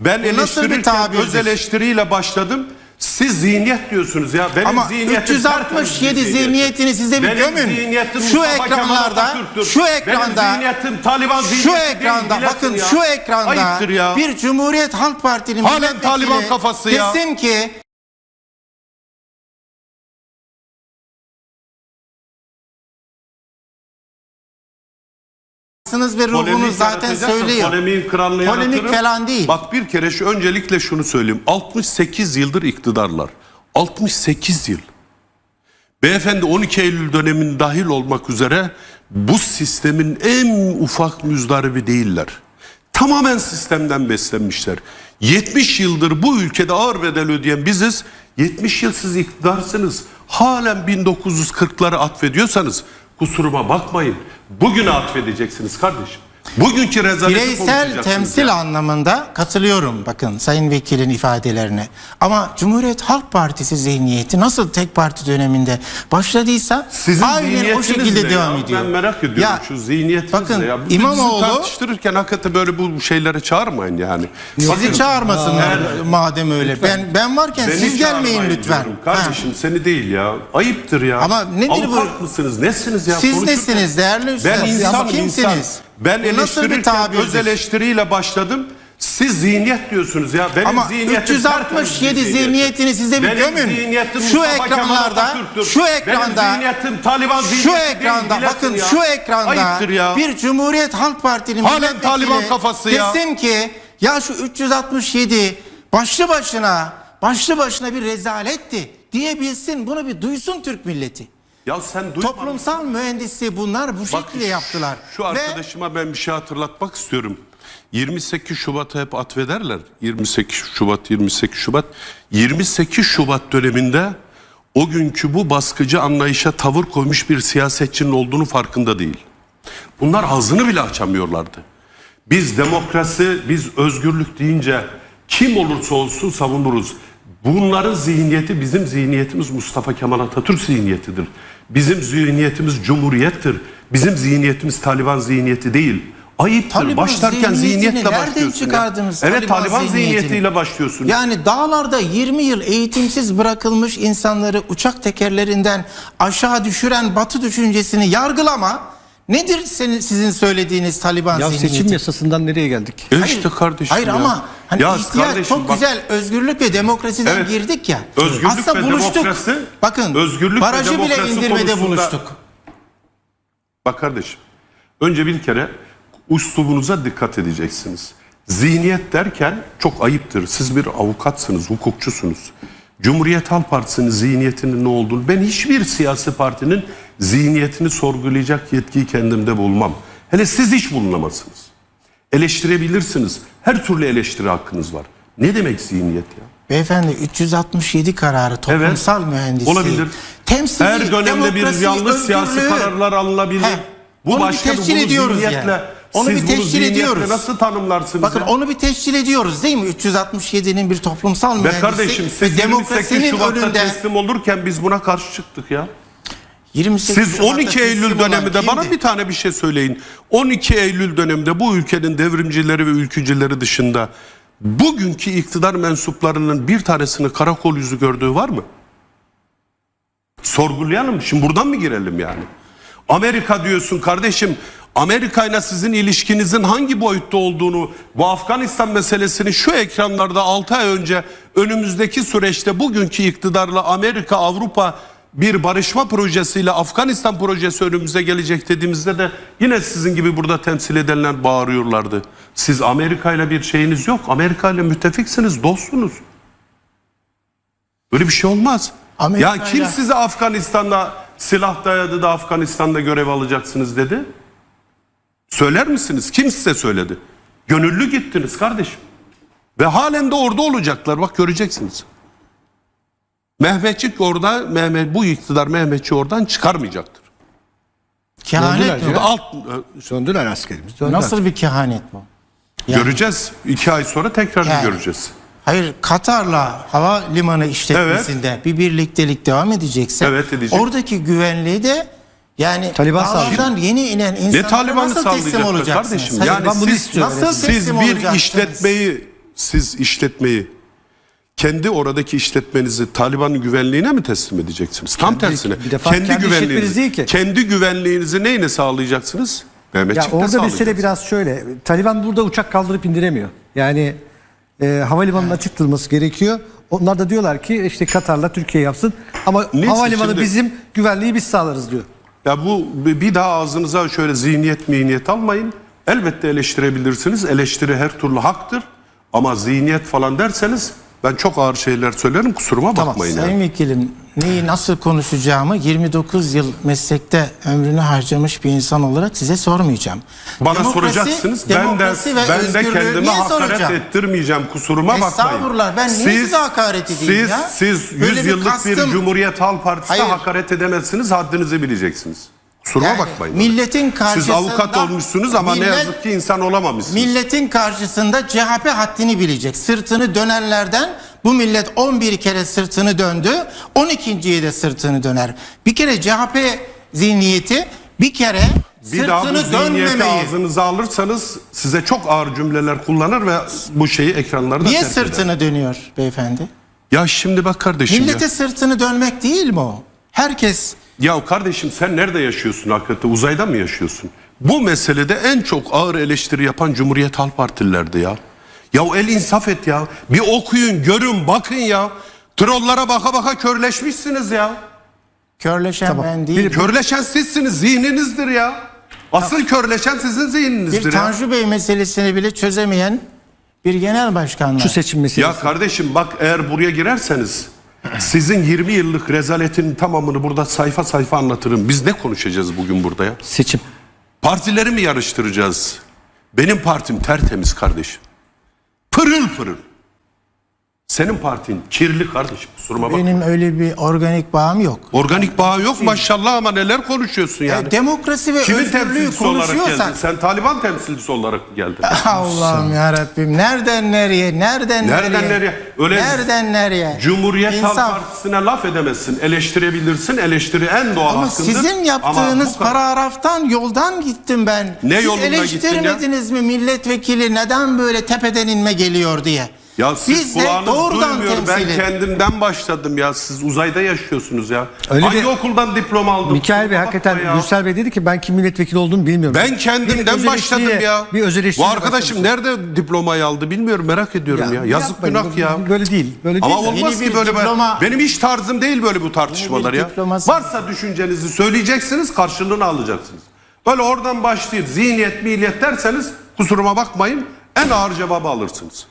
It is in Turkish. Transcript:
Ben Bu nasıl bir eleştirirken tabirdir? öz eleştiriyle başladım. Siz zihniyet diyorsunuz ya. Benim Ama zihniyetim tertemiz bir 367 zihniyet. zihniyetini size bir Benim gömün. zihniyetim Şu Mustafa Kemal ekranlarda, Atatürk'tür. şu ekranda, Benim zihniyetim Taliban Şu zihniyeti ekranda değil, bilesin bakın ya. şu ekranda Ayıptır ya. bir Cumhuriyet Halk Partili Halen milletvekili Taliban kafası ya. desin ki ve ruhunuz zaten yaratacaksan söylüyor. Polemiğin kralını Polemik yaratırım. falan değil. Bak bir kere şu öncelikle şunu söyleyeyim. 68 yıldır iktidarlar. 68 yıl. Beyefendi 12 Eylül döneminin dahil olmak üzere bu sistemin en ufak müzdaribi değiller. Tamamen sistemden beslenmişler. 70 yıldır bu ülkede ağır bedel ödeyen biziz. 70 yıl siz iktidarsınız. Halen 1940'ları atfediyorsanız kusuruma bakmayın. Bugüne atfedeceksiniz kardeşim. Bugünkü rezaleti Bireysel temsil ya. anlamında katılıyorum bakın Sayın Vekilin ifadelerine. Ama Cumhuriyet Halk Partisi zihniyeti nasıl tek parti döneminde başladıysa Sizin aynen o şekilde ne devam ya? ediyor. Ben merak ediyorum Ya, şu zihniyetiniz bakın, ya? Bizi İmamoğlu- tartıştırırken hakikaten böyle bu şeylere çağırmayın yani. Sizi Bakın, çağırmasınlar madem öyle. Ben ben varken beni siz gelmeyin lütfen. diyorum. Kardeşim seni değil ya. Ayıptır ya. Ama nedir bu- Avukat mısınız? Nesiniz ya? Ha. Siz nesiniz değerli üstad? Ben ama kimsiniz? insan. Ben Bu nasıl bir eleştirirken tabirdir? öz eleştiriyle başladım. Siz zihniyet diyorsunuz ya. Benim Ama zihniyetim 367 tertemiz bir zihniyet. zihniyetini size bir Benim gömün. zihniyetim Şu Mustafa Kemal ekranlarda, Atatürk'tür. şu ekranda, Benim zihniyetim Taliban Şu zihniyeti değil, ekranda bilesin bakın ya. şu ekranda Ayıptır ya. bir Cumhuriyet Halk Partili Halen milletvekili Taliban kafası ya. Desin ki ya şu 367 başlı başına başlı başına bir rezaletti diyebilsin. Bunu bir duysun Türk milleti. Ya sen duymadın. Toplumsal mühendisliği bunlar bu Bak, şekilde yaptılar. Şu Ve arkadaşıma ben bir şey hatırlatmak istiyorum. 28 Şubat'ı hep atfederler. 28 Şubat, 28 Şubat. 28 Şubat döneminde o günkü bu baskıcı anlayışa tavır koymuş bir siyasetçinin olduğunu farkında değil. Bunlar ağzını bile açamıyorlardı. Biz demokrasi, biz özgürlük deyince kim olursa olsun savunuruz. Bunların zihniyeti bizim zihniyetimiz Mustafa Kemal Atatürk zihniyetidir. Bizim zihniyetimiz Cumhuriyettir. Bizim zihniyetimiz Taliban zihniyeti değil. Ayıptır. Taliban Başlarken zihniyetle başlıyorsun. ya. çıkardınız Evet Taliban zihniyetiyle başlıyorsun. Yani dağlarda 20 yıl eğitimsiz bırakılmış insanları uçak tekerlerinden aşağı düşüren batı düşüncesini yargılama. Nedir senin sizin söylediğiniz Taliban Ya zihniyeti? seçim yasasından nereye geldik? E işte kardeşim Hayır ya. ama hani Ya ihtiyaç kardeşim çok bak- güzel özgürlük ve demokrasiden Evet. girdik ya. Özgürlük Aslında ve buluştuk. demokrasi- Bakın özgürlük ve barajı bile demokrasi indirmede konusunda- buluştuk. Bak kardeşim. Önce bir kere uslubunuza dikkat edeceksiniz. Zihniyet derken çok ayıptır. Siz bir avukatsınız, hukukçusunuz. Cumhuriyet Halk Partisi'nin zihniyetinin ne olduğunu ben hiçbir siyasi partinin zihniyetini sorgulayacak yetkiyi kendimde bulmam. Hele siz hiç bulunamazsınız. Eleştirebilirsiniz. Her türlü eleştiri hakkınız var. Ne demek zihniyet ya? Beyefendi 367 kararı toplumsal mühendisliği. Olabilir. Temsili, Her dönemde bir yanlış siyasi kararlar alınabilir. Heh, onu bir başka tescil bunu ediyoruz zihniyetle- yani. Onu siz bir zihniyetle ediyoruz. Nasıl tanımlarsınız? Bakın ya? onu bir tescil ediyoruz değil mi? 367'nin bir toplumsal Ve mühendisliği kardeşim ve siz 28 demokrasinin Şubat'ta önünde teslim olurken biz buna karşı çıktık ya. 28 Siz Şubat'ta 12 teslim Eylül döneminde bana bir tane bir şey söyleyin. 12 Eylül döneminde bu ülkenin devrimcileri ve ülkücüleri dışında bugünkü iktidar mensuplarının bir tanesini karakol yüzü gördüğü var mı? Sorgulayalım. Şimdi buradan mı girelim yani? Amerika diyorsun kardeşim. Amerika ile sizin ilişkinizin hangi boyutta olduğunu bu Afganistan meselesini şu ekranlarda 6 ay önce önümüzdeki süreçte bugünkü iktidarla Amerika Avrupa bir barışma projesiyle Afganistan projesi önümüze gelecek dediğimizde de yine sizin gibi burada temsil edenler bağırıyorlardı. Siz Amerika ile bir şeyiniz yok. Amerika ile müttefiksiniz, dostsunuz. Böyle bir şey olmaz. Amerika ya kim ile- size Afganistan'da silah dayadı da Afganistan'da görev alacaksınız dedi? Söyler misiniz? Kim size söyledi? Gönüllü gittiniz kardeşim. Ve halen de orada olacaklar. Bak göreceksiniz. Mehmetçik orada, Mehmet bu iktidar Mehmetçi oradan çıkarmayacaktır. Kehanet mi? Alt Söndüler askerimiz. Döndüler. Nasıl bir kehanet bu? Yani- göreceğiz. İki ay sonra tekrar Yani- göreceğiz. Hayır Katar'la hava limanı işletmesinde bir birliktelik devam edecekse Evet, edecek. oradaki güvenliği de yani Taliban dağlardan yeni inen insanlara nasıl teslim olacaksınız? kardeşim? Hayır, Yani ben bunu siz, istiyorum. Nasıl siz bir olacaksınız? işletmeyi siz işletmeyi kendi oradaki işletmenizi Taliban'ın güvenliğine mi teslim edeceksiniz? Tam Kendi- tersine. bir defa kendi işletmeniz güvenliğinizi, değil ki. kendi güvenliğinizi neyle sağlayacaksınız? Ya Mehmetçik'le orada mesele biraz şöyle. Taliban burada uçak kaldırıp indiremiyor. Yani e, havalimanının açık durması gerekiyor. Onlar da diyorlar ki işte Katar'la Türkiye yapsın. Ama Neyse, havalimanı şimdi- bizim güvenliği biz sağlarız diyor. Ya bu bir daha ağzınıza şöyle zihniyet mihniyet almayın. Elbette eleştirebilirsiniz. Eleştiri her türlü haktır. Ama zihniyet falan derseniz ben çok ağır şeyler söylerim kusuruma bakmayın. yani. Sayın Vekilim neyi nasıl konuşacağımı 29 yıl meslekte ömrünü harcamış bir insan olarak size sormayacağım. Bana Demokrasi- soracaksınız. Ben de ben de kendime hakaret soracağım? ettirmeyeceğim. Kusuruma bakmayın. Estağfurullah, ben niye size hakaret edeyim siz, ya? Siz Böyle 100 bir yıllık bir kastım- Cumhuriyet Halk Partisi'ne hakaret edemezsiniz. Haddinizi bileceksiniz. Kusuruma Yani bakmayın. milletin Siz karşısında avukat olmuşsunuz ama ne millet- yazık ki insan olamamışsınız. Milletin karşısında CHP haddini bilecek. Sırtını dönenlerden bu millet 11 kere sırtını döndü. 12.yi de sırtını döner. Bir kere CHP zihniyeti bir kere Bir daha bu sırtını dönmemeyi. ağzınıza alırsanız size çok ağır cümleler kullanır ve bu şeyi ekranlarda Niye terk eder. sırtını dönüyor beyefendi? Ya şimdi bak kardeşim Millete ya. sırtını dönmek değil mi o? Herkes Ya kardeşim sen nerede yaşıyorsun hakikaten? Uzayda mı yaşıyorsun? Bu meselede en çok ağır eleştiri yapan Cumhuriyet Halk Partililerdi ya. Ya el insaf et ya. Bir okuyun, görün, bakın ya. Trollara baka baka körleşmişsiniz ya. körleşen ben değil. Körleşen sizsiniz, zihninizdir ya. Asıl körleşen sizin zihninizdir Bir ya. Tanju Bey meselesini bile çözemeyen bir genel başkan var. Şu seçim meselesi. Ya kardeşim bak eğer buraya girerseniz sizin 20 yıllık rezaletin tamamını burada sayfa sayfa anlatırım. Biz ne konuşacağız bugün burada ya? Seçim. Partileri mi yarıştıracağız? Benim partim tertemiz kardeşim. Pırıl pırıl. Senin partin kirli kardeşim kusuruma bakma. Benim öyle bir organik bağım yok. Organik bağ yok maşallah ama neler konuşuyorsun yani. E, demokrasi ve Kimin özgürlüğü temsilcisi olarak geldin? konuşuyorsak Sen Taliban temsilcisi olarak geldin? Allah'ım ya Rabbim nereden nereye nereden Nereden nereye? Öyle nereden nereye Cumhuriyet Halk. Partisi'ne laf edemezsin. Eleştirebilirsin. Eleştiri en doğal ama hakkındır. sizin Ama yaptığınız bu kadar- paragraftan yoldan gittim ben. Ne Siz yolunda gittin ya? eleştirmediniz mi milletvekili neden böyle tepeden inme geliyor diye. Ya siz Biz de kulağınız doğrudan duymuyor. Ben kendimden başladım ya. Siz uzayda yaşıyorsunuz ya. Öyle Hangi bir- okuldan diploma aldın? Mikail Bey Kusura hakikaten bakma ya. Gürsel Bey dedi ki ben kim milletvekili olduğumu bilmiyorum. Ben kendimden Bir öz başladım ya. Bir öz Bu arkadaşım nerede diplomayı aldı bilmiyorum merak ediyorum ya. Yazık günah ya. Böyle değil. Böyle Ama değil. de. olmaz Yeni ki böyle diploma- benim iş tarzım değil böyle bu tartışmalar Yeni bir ya. diploması- Varsa düşüncenizi söyleyeceksiniz karşılığını alacaksınız. Böyle oradan başlayıp zihniyet mihliyet derseniz kusuruma bakmayın en ağır cevabı alırsınız.